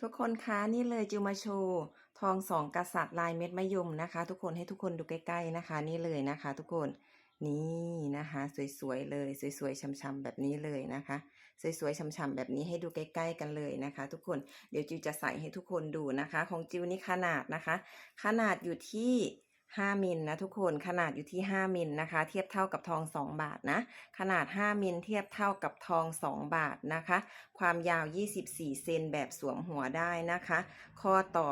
ทุกคนคะนี่เลยจิวมาโชว์ทองสองกษัตริย์ลายเม็ดมะยมนะคะ ทุกคนให้ทุกคนดูใกล้ๆนะคะ นี่เลยนะคะ ทุกคนนี่นะคะ สวยๆเลยสวยๆช้ำๆแบบนี้เลยนะคะ สวยๆช้ำๆแบบนี้ให้ดูใกล้ๆกันเลยนะคะ ทุกคนเดี๋ยวจิวจะใส่ให้ทุกคนดูนะคะ ของจิวนี่ขนาดนะคะ ขนาดอยู่ที่ 5 มิลนะทุกคนขนาดอยู่ที่ 5 มิลนะคะ เทียบเท่ากับทอง 2 บาทนะ ขนาด 5 มิลเทียบเท่ากับทอง 2 บาทนะคะ ความยาว 24 เซนแบบสวมหัวได้นะคะ ข้อต่อ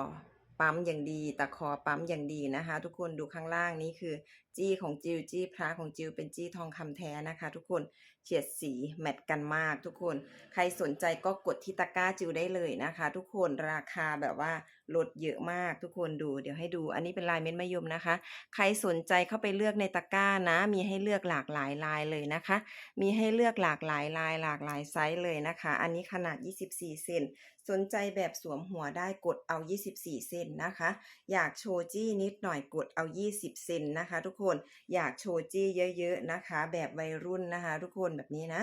ปั๊มอย่างดีตะคอปั๊มอย่างดีนะคะ ทุกคนดูข้างล่างนี้คือ จี้ของจิวจี้พระของจิวเป็นจี้ทองคำแท้นะคะ ทุกคนเฉียดสีแมทกันมากทุกคน ใครสนใจก็กดที่ตะกร้าจิวได้เลยนะคะ ทุกคนราคาแบบว่าลดเยอะมากทุกคนดูเดี๋ยวให้ดู อันนี้เป็นลายเม็ดมะยมนะคะ ใครสนใจเข้าไปเลือกในตะกร้านะ มีให้เลือกหลากหลายลายเลยนะคะ มีให้เลือกหลากหลายลายหลากหลายไซส์เลยนะคะ อันนี้ขนาด 24 เซนสนใจแบบสวมหัวได้กดเอา 24 เซนนะคะ อยากโชว์จี้นิดหน่อยกดเอา 20 เซนนะคะ ทุกคนอยากโชว์จี้เยอะๆนะคะ แบบวัยรุ่นนะคะ ทุกคนแบบนี้นะ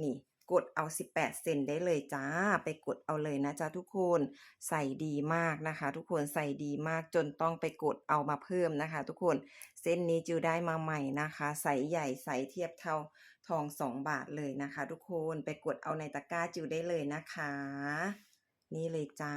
นี่กดเอา 18 เซนได้เลยจ้า ไปกดเอาเลยนะจ๊ะทุกคน ใส่ดีมากนะคะ ทุกคนใส่ดีมากจนต้องไปกดเอามาเพิ่มนะคะ ทุกคน เส้นนี้จิวได้มาใหม่นะคะ ใสใหญ่ใสเทียบเท่าทอง 2 บาทเลยนะคะ ทุกคน ไปกดเอาในตะกร้าจิวได้เลยนะคะ นี่เลยจ้า